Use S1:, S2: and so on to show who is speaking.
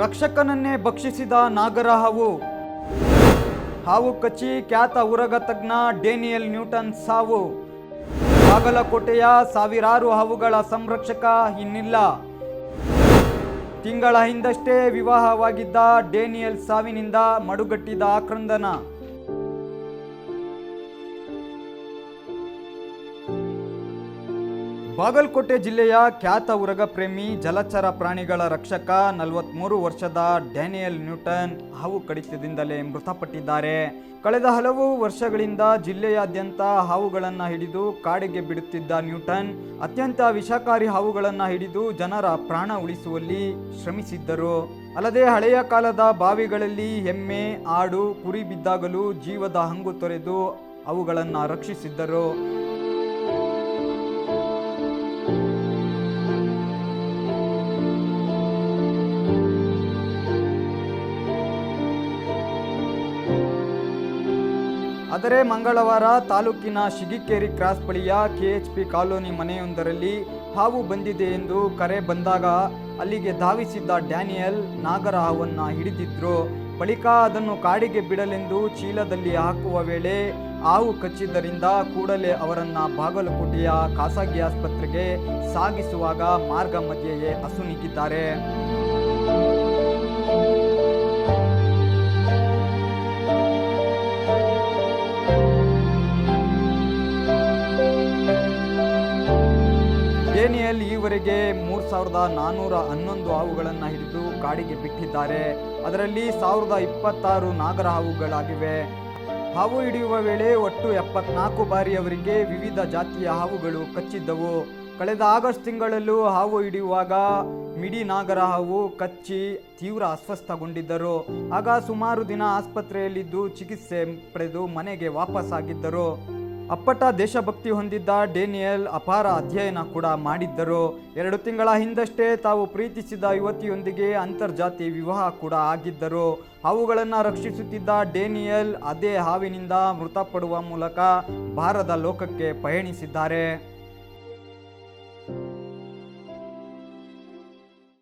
S1: ರಕ್ಷಕನನ್ನೇ ಭಕ್ಷಿಸಿದ ನಾಗರ ಹಾವು ಹಾವು ಕಚ್ಚಿ ಖ್ಯಾತ ಉರಗ ತಜ್ಞ ಡೇನಿಯಲ್ ನ್ಯೂಟನ್ ಸಾವು. ಬಾಗಲಕೋಟೆಯ ಸಾವಿರಾರು ಹಾವುಗಳ ಸಂರಕ್ಷಕ ಇನ್ನಿಲ್ಲ. ತಿಂಗಳ ಹಿಂದಷ್ಟೇ ವಿವಾಹವಾಗಿದ್ದ ಡೇನಿಯಲ್ ಸಾವಿನಿಂದ ಮಡುಗಟ್ಟಿದ ಆಕ್ರಂದನ. ಬಾಗಲಕೋಟೆ ಜಿಲ್ಲೆಯ ಖ್ಯಾತ ಉರಗ ಪ್ರೇಮಿ, ಜಲಚರ ಪ್ರಾಣಿಗಳ ರಕ್ಷಕ ನಲವತ್ಮೂರು ವರ್ಷದ ಡ್ಯಾನಿಯಲ್ ನ್ಯೂಟನ್ ಹಾವು ಕಡಿತದಿಂದಲೇ ಮೃತಪಟ್ಟಿದ್ದಾರೆ. ಕಳೆದ ಹಲವು ವರ್ಷಗಳಿಂದ ಜಿಲ್ಲೆಯಾದ್ಯಂತ ಹಾವುಗಳನ್ನು ಹಿಡಿದು ಕಾಡಿಗೆ ಬಿಡುತ್ತಿದ್ದ ನ್ಯೂಟನ್ ಅತ್ಯಂತ ವಿಷಕಾರಿ ಹಾವುಗಳನ್ನು ಹಿಡಿದು ಜನರ ಪ್ರಾಣ ಉಳಿಸುವಲ್ಲಿ ಶ್ರಮಿಸಿದ್ದರು. ಅಲ್ಲದೆ ಹಳೆಯ ಕಾಲದ ಬಾವಿಗಳಲ್ಲಿ ಎಮ್ಮೆ ಆಡು, ಕುರಿ ಬಿದ್ದಾಗಲೂ ಜೀವದ ಹಂಗು ತೊರೆದು ಅವುಗಳನ್ನು ರಕ್ಷಿಸಿದ್ದರು. ಆದರೆ ಮಂಗಳವಾರ ತಾಲೂಕಿನ ಶಿಗಿಕೇರಿ ಕ್ರಾಸ್ ಬಳಿಯ ಕೆಎಚ್ಪಿ ಕಾಲೋನಿ ಮನೆಯೊಂದರಲ್ಲಿ ಹಾವು ಬಂದಿದೆ ಎಂದು ಕರೆ ಬಂದಾಗ ಅಲ್ಲಿಗೆ ಧಾವಿಸಿದ್ದ ಡ್ಯಾನಿಯಲ್ ನಾಗರ ಹಾವನ್ನು ಹಿಡಿದಿದ್ರು. ಬಳಿಕ ಅದನ್ನು ಕಾಡಿಗೆ ಬಿಡಲೆಂದು ಚೀಲದಲ್ಲಿ ಹಾಕುವ ವೇಳೆ ಹಾವು ಕಚ್ಚಿದ್ದರಿಂದ ಕೂಡಲೇ ಅವರನ್ನು ಬಾಗಲಕೋಟೆಯ ಖಾಸಗಿ ಆಸ್ಪತ್ರೆಗೆ ಸಾಗಿಸುವಾಗ ಮಾರ್ಗ ಮಧ್ಯೆಯೇ ಅಸುನೀಗಿದ್ದಾರೆ ಡೇನಿಯಲ್ ಈವರೆಗೆ ಮೂರು ಸಾವಿರದ ನಾನ್ನೂರ ಹನ್ನೊಂದು ಹಾವುಗಳನ್ನು ಹಿಡಿದು ಕಾಡಿಗೆ ಬಿಟ್ಟಿದ್ದಾರೆ. ಅದರಲ್ಲಿ ಸಾವಿರದ ಇಪ್ಪತ್ತಾರು ನಾಗರ ಹಾವುಗಳಾಗಿವೆ. ಹಾವು ಹಿಡಿಯುವ ವೇಳೆ ಒಟ್ಟು ಎಪ್ಪತ್ನಾಲ್ಕು ಬಾರಿ ಅವರಿಗೆ ವಿವಿಧ ಜಾತಿಯ ಹಾವುಗಳು ಕಚ್ಚಿದ್ದವು. ಕಳೆದ ಆಗಸ್ಟ್ ತಿಂಗಳಲ್ಲೂ ಹಾವು ಹಿಡಿಯುವಾಗ ಮಿಡಿ ನಾಗರ ಹಾವು ಕಚ್ಚಿ ತೀವ್ರ ಅಸ್ವಸ್ಥಗೊಂಡಿದ್ದರು. ಆಗ ಸುಮಾರು ದಿನ ಆಸ್ಪತ್ರೆಯಲ್ಲಿದ್ದು ಚಿಕಿತ್ಸೆ ಪಡೆದು ಮನೆಗೆ ವಾಪಸ್ಸಾಗಿದ್ದರು. ಅಪ್ಪಟ ದೇಶಭಕ್ತಿ ಹೊಂದಿದ್ದ ಡೇನಿಯಲ್ ಅಪಾರ ಅಧ್ಯಯನ ಕೂಡ ಮಾಡಿದ್ದರು. ಎರಡು ತಿಂಗಳ ಹಿಂದಷ್ಟೇ ತಾವು ಪ್ರೀತಿಸಿದ ಯುವತಿಯೊಂದಿಗೆ ಅಂತರ್ಜಾತಿ ವಿವಾಹ ಕೂಡ ಆಗಿದ್ದರು. ಅವುಗಳನ್ನು ರಕ್ಷಿಸುತ್ತಿದ್ದ ಡೇನಿಯಲ್ ಅದೇ ಹಾವಿನಿಂದ ಮೃತಪಡುವ ಮೂಲಕ ಭಾರದ ಲೋಕಕ್ಕೆ ಪಯಣಿಸಿದ್ದಾರೆ.